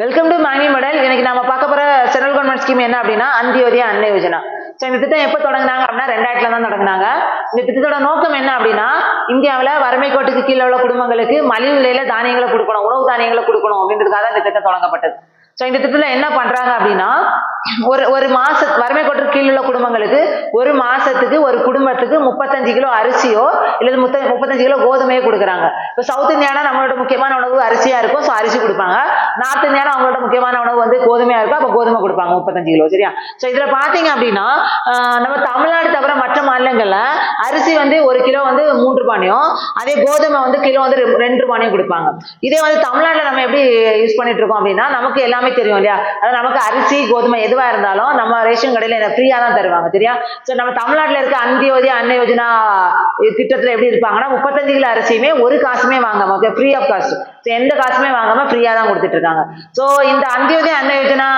Welcome to மேங்கி model இன்னைக்கு நம்ம பார்க்க போற சென்ட்ரல் கவர்மெண்ட் ஸ்கீம் என்ன அப்படின்னா அந்தியோதய அன்ன யோஜனா. ஸோ இந்த திட்டம் எப்போ தொடங்கினாங்க அப்படின்னா ரெண்டாயிரத்துல தான் தொடங்கினாங்க. இந்த திட்டத்தோட நோக்கம் என்ன அப்படின்னா இந்தியாவில் வறுமை கோட்டுக்கு கீழே உள்ள குடும்பங்களுக்கு மலிவு விலையில தானியங்களை கொடுக்கணும் உணவு தானியங்களை கொடுக்கணும் அப்படின்றதுக்காக இந்த திட்டம் தொடங்கப்பட்டது. ஸோ இந்த திட்டத்தில் என்ன பண்றாங்க அப்படின்னா ஒரு ஒரு மாச வறுமை கோட்டுக்கு கீழே உள்ள குடும்பங்களுக்கு ஒரு மாசத்துக்கு ஒரு குடும்ப முப்பத்தஞ்சு கிலோ அரிசியோ இல்லை முத்த முப்பத்தஞ்சு கிலோ கோதுமையோ கொடுக்குறாங்க. இப்போ சவுத் இந்தியானா நம்மளோட முக்கியமான உணவு அரிசியா இருக்கும் ஸோ அரிசி கொடுப்பாங்க. நார்த் இந்தியானா அவங்களோட முக்கியமான உணவு வந்து கோதுமையா இருக்கும் அப்போ கோதுமை கொடுப்பாங்க முப்பத்தஞ்சு கிலோ சரியா? ஸோ இதுல பாத்தீங்க அப்படின்னா நம்ம தமிழ்நாடு தவிர மற்ற மாநில வந்து ஒரு கிலோ வந்து மூன்று ரூபாயும் அதே கோதுமை வந்து கிலோ வந்து ரெண்டு ரூபாயும் கொடுப்பாங்க. இதே வந்து தமிழ்நாட்டுல நம்ம எப்படி யூஸ் பண்ணிட்டு இருக்கோம் அப்படின்னா நமக்கு எல்லாமே தெரியும் இல்லையா? அதாவது நமக்கு அரிசி கோதுமை எதுவா இருந்தாலும் நம்ம ரேஷன் கடையில ஃப்ரீயா தான் தருவாங்க சரியா? ஸோ நம்ம தமிழ்நாட்டில் இருக்க அந்தியோதய அன்ன யோஜனா திட்டத்துல எப்படி இருப்பாங்கன்னா முப்பத்தஞ்சு கிலோ அரிசியுமே ஒரு காசுமே வாங்க okay free of cost so எந்த காசுமே வாங்காம ஃப்ரீயா தான் கொடுத்துட்டு இருக்காங்க ஸோ இந்த அந்தியோதயா அன்ன யோஜனா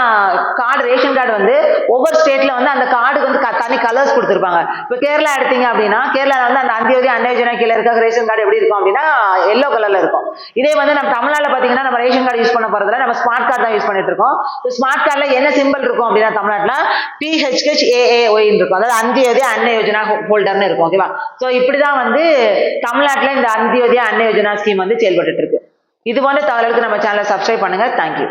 கார்டு ரேஷன் கார்டு வந்து ஒவ்வொரு ஸ்டேட்ல வந்து அந்த கார்டுக்கு வந்து க- தனி கலர்ஸ் கொடுத்துருப்பாங்க. இப்போ கேரளா எடுத்தீங்க அப்படின்னா கேரளால வந்து அந்த அந்தியோதய அன்ன யோஜனா கீழே இருக்க ரேஷன் கார்டு எப்படி இருக்கும் அப்படின்னா எல்லோ கலர்ல இருக்கும். இதே வந்து நம்ம தமிழ்நாட்டுல பாத்தீங்கன்னா நம்ம ரேஷன் கார்டு யூஸ் பண்ண போறதுல நம்ம ஸ்மார்ட் கார்டு தான் யூஸ் பண்ணிட்டு இருக்கோம் ஸ்மார்ட் கார்டுல என்ன சிம்பிள் இருக்கும் அப்படின்னா தமிழ்நாட்டுல பிஹெச்ஹெச் ஏஏஒய்னு இருக்கும். அதாவது அந்தியோதயா அன்ன யோஜனா ஹோல்டர்னு இருக்கும் ஓகேவா ஸோ இப்படிதான் வந்து தமிழ்நாட்டுல இந்த அந்தியோதய அன்ன யோஜனா ஸ்கீம் வந்து செயல்பட்டு இருக்கு இது போன்ற தகவலுக்கு நம்ம சேனலை சப்ஸ்கிரைப் பண்ணுங்க. தேங்க்யூ